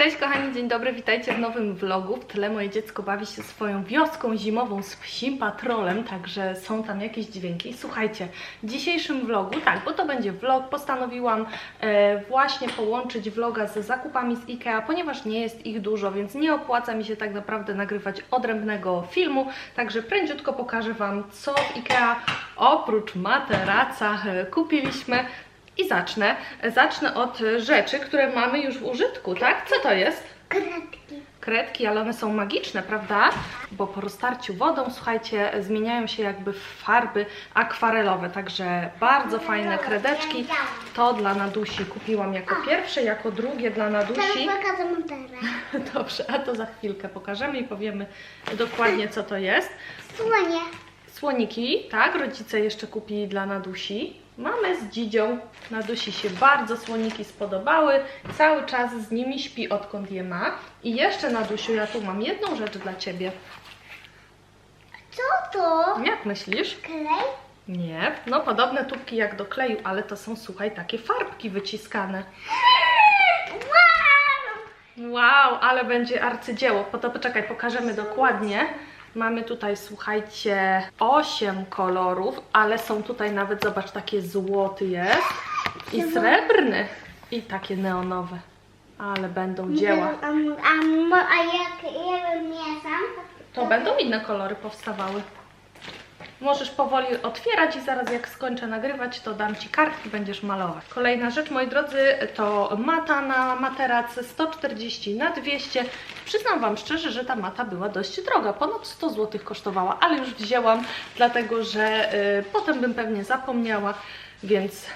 Cześć kochani, dzień dobry, witajcie w nowym vlogu. W tle moje dziecko bawi się swoją wioską zimową z psim patrolem, także są tam jakieś dźwięki. Słuchajcie, w dzisiejszym vlogu, tak, bo to będzie vlog, postanowiłam e, właśnie połączyć vloga z zakupami z IKEA, ponieważ nie jest ich dużo, więc nie opłaca mi się tak naprawdę nagrywać odrębnego filmu, także prędziutko pokażę Wam, co w IKEA oprócz materaca e, kupiliśmy. I zacznę. Zacznę od rzeczy, które mamy już w użytku, tak? Co to jest? Kredki. Kredki, ale one są magiczne, prawda? Bo po roztarciu wodą, słuchajcie, zmieniają się jakby w farby akwarelowe, także bardzo fajne kredeczki. To dla Nadusi kupiłam jako pierwsze, jako drugie dla Nadusi. Dobrze, a to za chwilkę pokażemy i powiemy dokładnie co to jest. Słonie. Słoniki, tak, rodzice jeszcze kupili dla Nadusi. Mamy z dzidzią. Nadusi się bardzo słoniki spodobały. Cały czas z nimi śpi, odkąd je ma. I jeszcze, Nadusiu, ja tu mam jedną rzecz dla Ciebie. Co to? Jak myślisz? Klej? Nie, no podobne tubki jak do kleju, ale to są, słuchaj, takie farbki wyciskane. Wow! Wow, ale będzie arcydzieło. Po to poczekaj, pokażemy dokładnie. Mamy tutaj, słuchajcie, 8 kolorów, ale są tutaj nawet, zobacz, takie złoty jest i srebrny i takie neonowe. Ale będą dzieła. A, a, mo- a jak ja bym mieszam, To będą inne kolory powstawały. Możesz powoli otwierać i zaraz jak skończę nagrywać, to dam Ci kartki, będziesz malować. Kolejna rzecz, moi drodzy, to mata na materacy 140 na 200. Przyznam Wam szczerze, że ta mata była dość droga, ponad 100 zł kosztowała, ale już wzięłam, dlatego że y, potem bym pewnie zapomniała, więc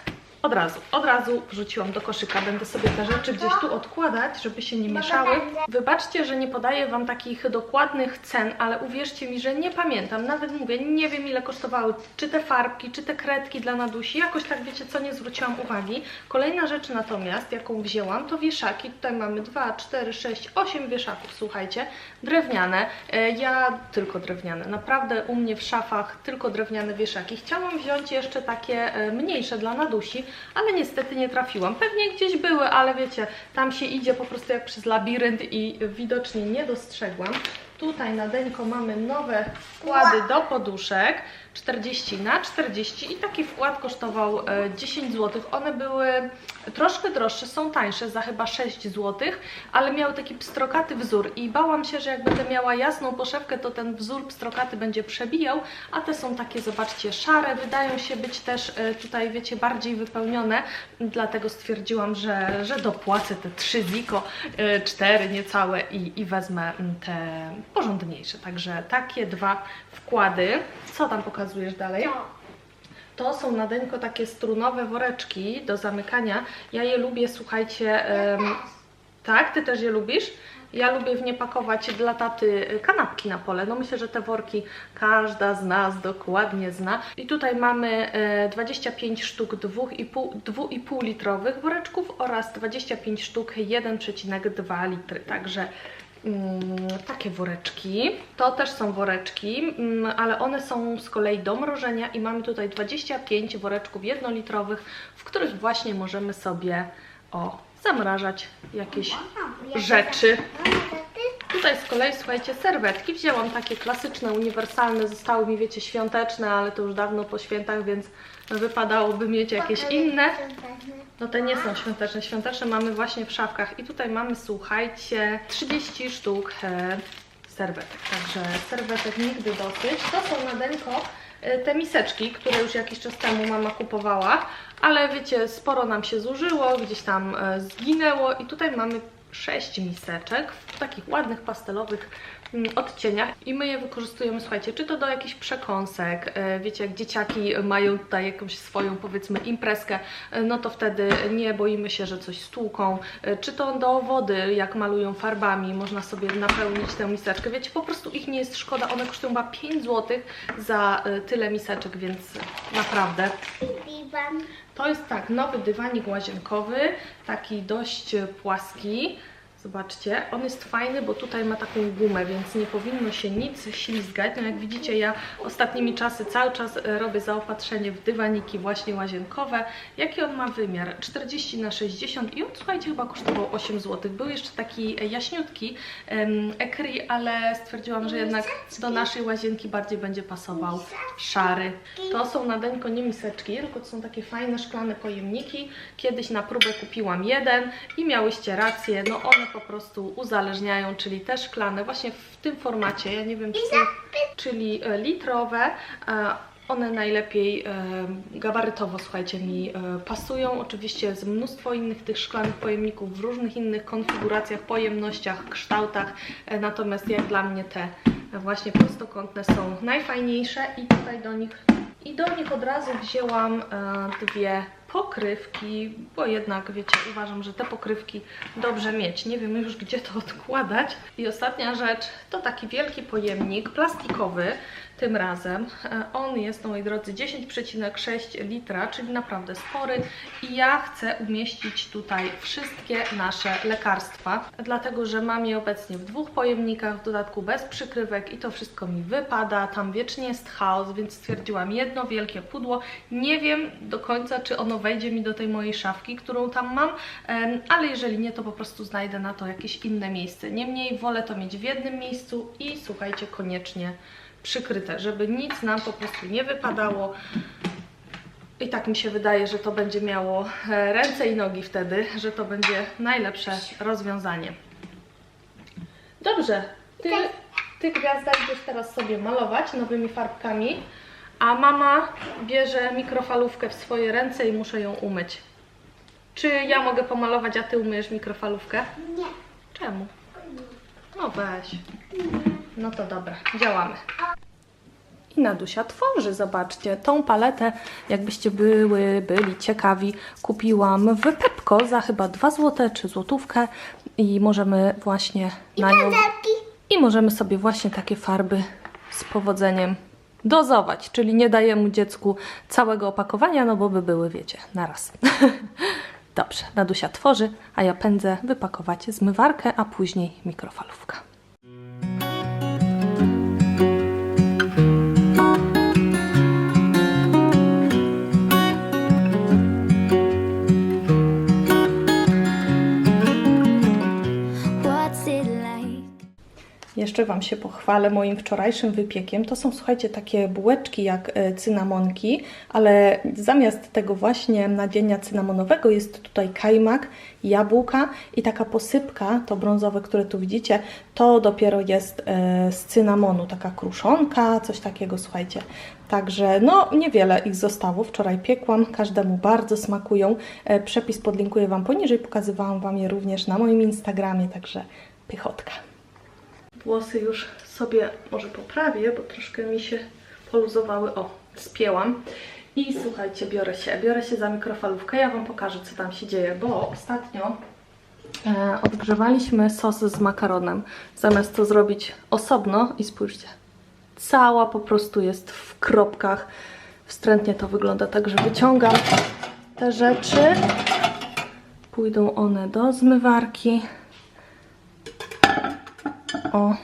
od razu, od razu wrzuciłam do koszyka. Będę sobie te rzeczy gdzieś tu odkładać, żeby się nie mieszały. Wybaczcie, że nie podaję Wam takich dokładnych cen, ale uwierzcie mi, że nie pamiętam. Nawet mówię, nie wiem ile kosztowały czy te farbki, czy te kredki dla Nadusi. Jakoś tak wiecie co, nie zwróciłam uwagi. Kolejna rzecz natomiast, jaką wzięłam, to wieszaki. Tutaj mamy 2, 4, 6, 8 wieszaków, słuchajcie. Drewniane. E, Ja tylko drewniane. Naprawdę u mnie w szafach tylko drewniane wieszaki. Chciałam wziąć jeszcze takie e, mniejsze dla Nadusi, ale niestety nie trafiłam. Pewnie gdzieś były, ale wiecie, tam się idzie po prostu jak przez labirynt i widocznie nie dostrzegłam. Tutaj na deńko mamy nowe wkłady do poduszek 40 na 40 i taki wkład kosztował e, 10 zł. One były troszkę droższe, są tańsze za chyba 6 zł, ale miały taki pstrokaty wzór i bałam się, że jak będę miała jasną poszewkę, to ten wzór pstrokaty będzie przebijał, a te są takie, zobaczcie, szare, wydają się być też e, tutaj, wiecie, bardziej wypełnione, dlatego stwierdziłam, że, że dopłacę te 3 ziko, 4 niecałe i, i wezmę mm, te porządniejsze. Także takie dwa wkłady. Co tam pokazujesz dalej? To. Są na deńko takie strunowe woreczki do zamykania. Ja je lubię, słuchajcie, em, tak? Ty też je lubisz? Ja lubię w nie pakować dla taty y, kanapki na pole. No myślę, że te worki każda z nas dokładnie zna. I tutaj mamy e, 25 sztuk 2,5 2,5 litrowych woreczków oraz 25 sztuk 1,2 litry. Także takie woreczki. To też są woreczki, mm, ale one są z kolei do mrożenia i mamy tutaj 25 woreczków jednolitrowych, w których właśnie możemy sobie o, zamrażać jakieś rzeczy. Tutaj z kolei, słuchajcie, serwetki. Wzięłam takie klasyczne, uniwersalne, zostały mi, wiecie, świąteczne, ale to już dawno po świętach, więc wypadałoby mieć jakieś inne. No te nie są świąteczne. Świąteczne mamy właśnie w szafkach. I tutaj mamy, słuchajcie, 30 sztuk e, serwetek. Także serwetek nigdy dosyć. To są na denko e, te miseczki, które już jakiś czas temu mama kupowała. Ale wiecie, sporo nam się zużyło, gdzieś tam e, zginęło. I tutaj mamy 6 miseczek w takich ładnych pastelowych mm, odcieniach i my je wykorzystujemy, słuchajcie, czy to do jakichś przekąsek, e, wiecie, jak dzieciaki mają tutaj jakąś swoją, powiedzmy, imprezkę, e, no to wtedy nie boimy się, że coś stłuką, e, czy to do wody, jak malują farbami, można sobie napełnić tę miseczkę, wiecie, po prostu ich nie jest szkoda, one kosztują chyba 5 zł za tyle miseczek, więc naprawdę Dywan. to jest tak, nowy dywanik łazienkowy, taki dość płaski. Zobaczcie, on jest fajny, bo tutaj ma taką gumę, więc nie powinno się nic ślizgać. No jak widzicie, ja ostatnimi czasy cały czas e, robię zaopatrzenie w dywaniki właśnie łazienkowe. Jaki on ma wymiar? 40 na 60 i on, słuchajcie, chyba kosztował 8 zł. Był jeszcze taki e, jaśniutki em, ekry, ale stwierdziłam, że jednak do naszej łazienki bardziej będzie pasował szary. To są na deńko nie miseczki, tylko to są takie fajne szklane pojemniki. Kiedyś na próbę kupiłam jeden i miałyście rację, no one po prostu uzależniają, czyli te szklane właśnie w tym formacie, ja nie wiem czy są, czyli e, litrowe, e, one najlepiej e, gabarytowo, słuchajcie, mi e, pasują. Oczywiście jest mnóstwo innych tych szklanych pojemników w różnych innych konfiguracjach, pojemnościach, kształtach, e, natomiast jak dla mnie te właśnie prostokątne są najfajniejsze i tutaj do nich i do nich od razu wzięłam e, dwie pokrywki, bo jednak wiecie, uważam, że te pokrywki dobrze mieć. Nie wiem już gdzie to odkładać. I ostatnia rzecz to taki wielki pojemnik plastikowy tym razem. E, On jest, moi drodzy, 10,6 litra, czyli naprawdę spory i ja chcę umieścić tutaj wszystkie nasze lekarstwa, dlatego że mam je obecnie w dwóch pojemnikach, w dodatku bez przykrywek i to wszystko mi wypada, tam wiecznie jest chaos, więc stwierdziłam jedno wielkie pudło. Nie wiem do końca, czy ono wejdzie mi do tej mojej szafki, którą tam mam, ale jeżeli nie, to po prostu znajdę na to jakieś inne miejsce. Niemniej wolę to mieć w jednym miejscu i słuchajcie, koniecznie przykryte, żeby nic nam po prostu nie wypadało. I tak mi się wydaje, że to będzie miało e, ręce i nogi wtedy, że to będzie najlepsze rozwiązanie. Dobrze, ty, ty gwiazda idziesz teraz sobie malować nowymi farbkami, a mama bierze mikrofalówkę w swoje ręce i muszę ją umyć. Czy ja mogę pomalować, a ty umyjesz mikrofalówkę? Nie. Czemu? No weź. No to dobra, działamy. I Nadusia tworzy, zobaczcie, tą paletę, jakbyście były, byli ciekawi, kupiłam w Pepko za chyba 2 zł czy złotówkę i możemy właśnie na nią... I możemy sobie właśnie takie farby z powodzeniem dozować, czyli nie dajemy dziecku całego opakowania, no bo by były, wiecie, na raz. Dobrze, Nadusia tworzy, a ja pędzę wypakować zmywarkę, a później mikrofalówka. Jeszcze Wam się pochwalę moim wczorajszym wypiekiem. To są, słuchajcie, takie bułeczki jak e, cynamonki, ale zamiast tego właśnie nadzienia cynamonowego jest tutaj kajmak, jabłka i taka posypka, to brązowe, które tu widzicie, to dopiero jest e, z cynamonu, taka kruszonka, coś takiego, słuchajcie. Także no niewiele ich zostało. Wczoraj piekłam, każdemu bardzo smakują. E, Przepis podlinkuję Wam poniżej, pokazywałam Wam je również na moim Instagramie, także pychotka. Włosy już sobie może poprawię, bo troszkę mi się poluzowały. O, spięłam. I słuchajcie, biorę się, biorę się za mikrofalówkę. Ja Wam pokażę, co tam się dzieje, bo ostatnio e, odgrzewaliśmy sos z makaronem. Zamiast to zrobić osobno i spójrzcie, cała po prostu jest w kropkach. Wstrętnie to wygląda, także wyciągam te rzeczy. Pójdą one do zmywarki. O,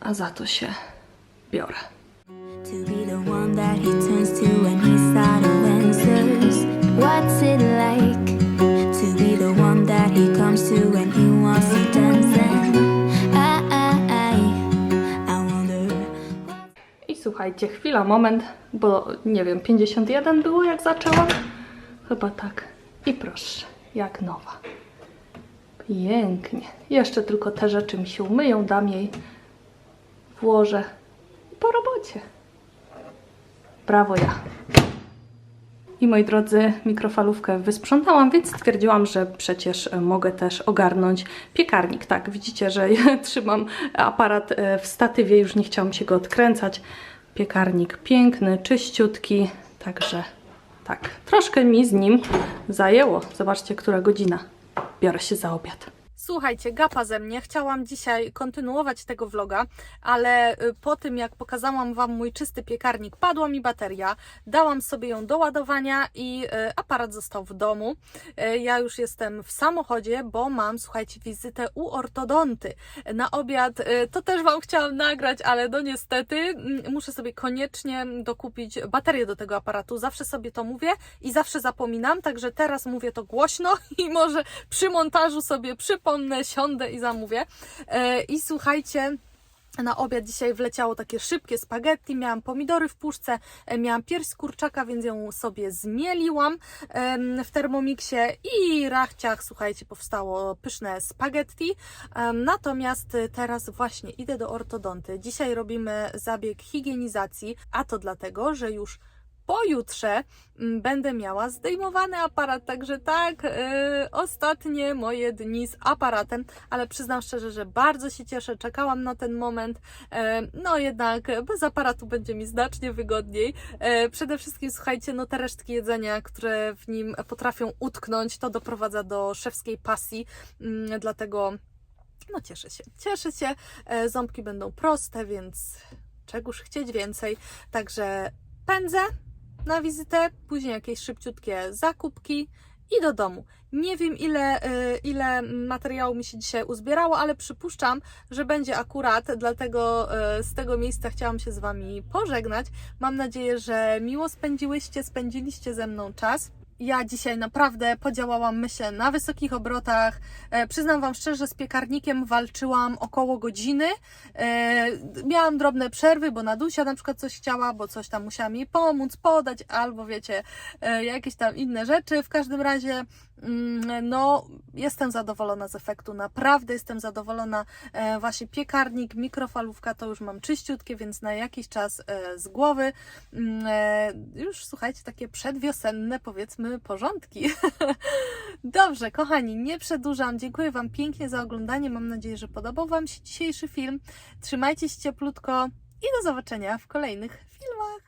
a za to się biorę. I słuchajcie, chwila, moment, bo nie wiem, 51 było jak zaczęłam? Chyba tak. I proszę, jak nowa. Pięknie. Jeszcze tylko te rzeczy mi się umyją, dam jej, włożę po robocie. Brawo ja. I moi drodzy, mikrofalówkę wysprzątałam, więc stwierdziłam, że przecież e, mogę też ogarnąć piekarnik. Tak, widzicie, że ja trzymam aparat e, w statywie, już nie chciałam się go odkręcać. Piekarnik piękny, czyściutki, także tak, troszkę mi z nim zajęło. Zobaczcie, która godzina. Biorę się za obiad. Słuchajcie, gapa ze mnie. Chciałam dzisiaj kontynuować tego vloga, ale y, po tym jak pokazałam Wam mój czysty piekarnik, padła mi bateria, dałam sobie ją do ładowania i y, aparat został w domu. Y, Ja już jestem w samochodzie, bo mam, słuchajcie, wizytę u ortodonty. Na obiad to też Wam chciałam nagrać, ale no niestety mm, muszę sobie koniecznie dokupić baterię do tego aparatu. Zawsze sobie to mówię i zawsze zapominam, także teraz mówię to głośno i może przy montażu sobie przypomnę, siądę i zamówię. E, I słuchajcie, na obiad dzisiaj wleciało takie szybkie spaghetti, miałam pomidory w puszce, e, miałam pierś z kurczaka, więc ją sobie zmieliłam w termomiksie i rachciach, słuchajcie, powstało pyszne spaghetti. Natomiast teraz właśnie idę do ortodonty. Dzisiaj robimy zabieg higienizacji, a to dlatego, że już pojutrze mm, będę miała zdejmowany aparat, także tak, yy, ostatnie moje dni z aparatem, ale przyznam szczerze, że bardzo się cieszę, czekałam na ten moment, e, no jednak bez aparatu będzie mi znacznie wygodniej. E, przede wszystkim słuchajcie, no te resztki jedzenia, które w nim potrafią utknąć, to doprowadza do szewskiej pasji, mm, dlatego no cieszę się, cieszę się, e, ząbki będą proste, więc czegoż chcieć więcej, także pędzę na wizytę, później jakieś szybciutkie zakupki i do domu. Nie wiem ile, y, ile materiału mi się dzisiaj uzbierało, ale przypuszczam, że będzie akurat, dlatego y, z tego miejsca chciałam się z Wami pożegnać. Mam nadzieję, że miło spędziłyście, spędziliście ze mną czas. Ja dzisiaj naprawdę podziałałam myślę na wysokich obrotach. E, przyznam Wam szczerze, z piekarnikiem walczyłam około godziny. E, miałam drobne przerwy, bo Nadusia na przykład coś chciała, bo coś tam musiała mi pomóc, podać, albo wiecie, e, jakieś tam inne rzeczy. W każdym razie, no, jestem zadowolona z efektu. Naprawdę jestem zadowolona. E, właśnie piekarnik, mikrofalówka to już mam czyściutkie, więc na jakiś czas e, z głowy. Mm, e, Już słuchajcie, takie przedwiosenne, powiedzmy, porządki. Dobrze, kochani, nie przedłużam. Dziękuję Wam pięknie za oglądanie. Mam nadzieję, że podobał Wam się dzisiejszy film. Trzymajcie się cieplutko i do zobaczenia w kolejnych filmach.